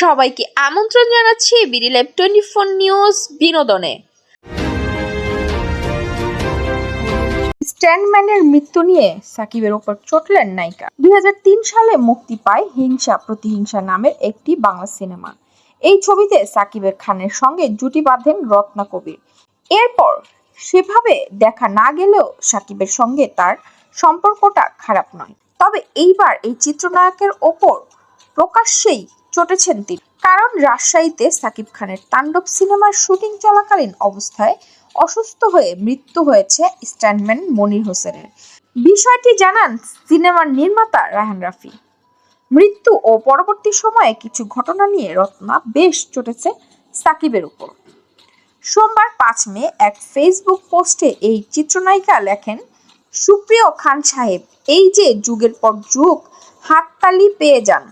সবাইকে আমন্ত্রণ জানাচ্ছি বিডি টোয়েন্টি ফোর নিউজ বিনোদনে। স্ট্যান্ডম্যানের মৃত্যু নিয়ে সাকিবের ওপর চটলেন নায়িকা। দুই সালে মুক্তি পায় হিংসা প্রতিহিংসা নামের একটি বাংলা সিনেমা। এই ছবিতে সাকিবের খানের সঙ্গে জুটি বাঁধেন রত্না কবির। এরপর সেভাবে দেখা না গেলেও সাকিবের সঙ্গে তার সম্পর্কটা খারাপ নয়। তবে এইবার এই চিত্রনায়কের ওপর প্রকাশ্যেই চটেছেন তিনি। কারণ রাজশাহীতে সাকিব খানের তাণ্ডব সিনেমার শুটিং চলাকালীন অবস্থায় অসুস্থ হয়ে মৃত্যু হয়েছে স্ট্যান্ডম্যান মনির হোসেনের। বিষয়টি জানান সিনেমার নির্মাতা রায়হান রাফি। মৃত্যু ও পরবর্তী সময়ে কিছু ঘটনা নিয়ে রত্না বেশ চটেছে সাকিবের উপর। সোমবার পাঁচ মে এক ফেসবুক পোস্টে এই চিত্রনায়িকা লেখেন, সুপ্রিয় খান সাহেব, এই যে যুগের পর যুগ, হাততালি পেয়ে যান।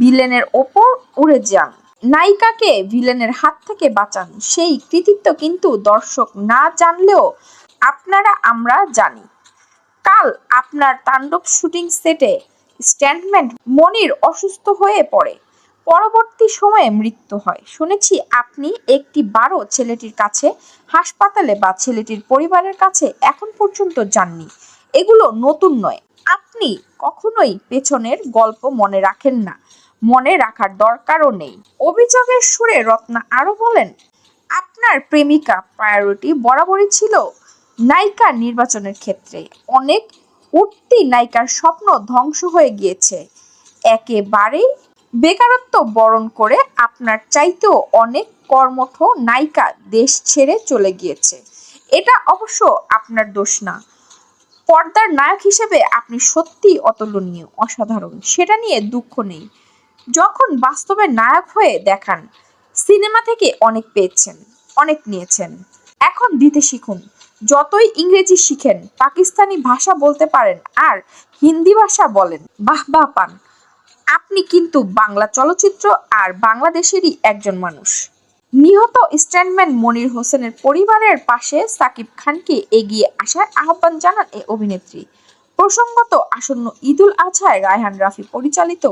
ভিলেনের ওপর উড়ে যান। নায়িকাকে ভিলেনের হাত থেকে বাঁচান। সেই কৃতিত্ব কিন্তু দর্শক না জানলেও আপনারা আমরা জানি। কাল আপনার তাণ্ডব শুটিং সেটে স্ট্যান্ডম্যান মনির অসুস্থ হয়ে পড়ে। পরবর্তী সময়ে মৃত্যু হয়। শুনেছি আপনি একটি বারো ছেলেটির কাছে, হাসপাতালে বা ছেলেটির পরিবারের কাছে এখন পর্যন্ত যাননি। এগুলো নতুন নয়। আপনি কখনোই পেছনের গল্প মনে রাখেন না। মনে রাখার দরকারও নেই। অভিযোগের সুরে রত্না আরও বলেন, আপনার প্রেমিকা প্রায়োরিটি বরাবরই ছিল নায়িকা নির্বাচনের ক্ষেত্রে। অনেক উঠতি নায়িকার স্বপ্ন ধ্বংস হয়ে গিয়েছে। একেবারেই বেকারত্ব বরণ করে আপনার চাইতেও অনেক কর্মঠ নায়িকা দেশ ছেড়ে চলে গিয়েছে। এটা অবশ্য আপনার দোষ না। পর্দার নায়ক হিসেবে আপনি সত্যিই অতুলনীয়, অসাধারণ। সেটা নিয়ে দুঃখ নেই। যখন বাস্তবে নায়ক হয়ে দেখান, সিনেমা থেকে অনেক পেয়েছেন, অনেক নিয়েছেন। এখন দিতে শিখুন, যতই ইংরেজি শিখেন, পাকিস্তানি ভাষা বলতে পারেন আর হিন্দি ভাষা বলেন, বাহ বাহ, পান। আপনি কিন্তু বাংলা চলচ্চিত্র আর বাংলাদেশেরই একজন মানুষ। নিহত স্ট্যান্ডম্যান মনির হোসেনের পরিবারের পাশে সাকিব খানকে এগিয়ে আসার আহ্বান জানান এই অভিনেত্রী। প্রসঙ্গত, আসন্ন ঈদুল আজহায় রায়হান রাফি পরিচালিত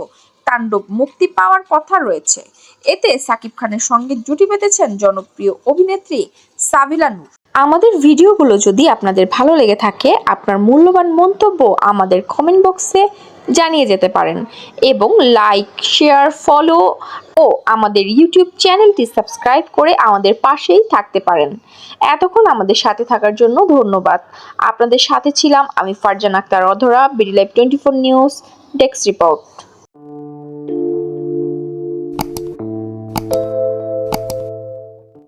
তাণ্ডব মুক্তি পাওয়ার কথা রয়েছে। এতে সাকিব খানের সঙ্গে জুটি বেঁধেছেন জনপ্রিয় অভিনেত্রী সাবিলা নূর। আমাদের ভিডিওগুলো যদি আপনাদের ভালো লেগে থাকে, আপনার মূল্যবান মন্তব্য আমাদের কমেন্ট বক্সে জানিয়ে যেতে পারেন এবং লাইক শেয়ার ফলো ও আমাদের ইউটিউব চ্যানেলটি সাবস্ক্রাইব করে আমাদের পাশেই থাকতে পারেন। এতক্ষণ আমাদের সাথে থাকার জন্য ধন্যবাদ। আপনাদের সাথে ছিলাম আমি Farjan Akter Adhora BD live twenty four news desk report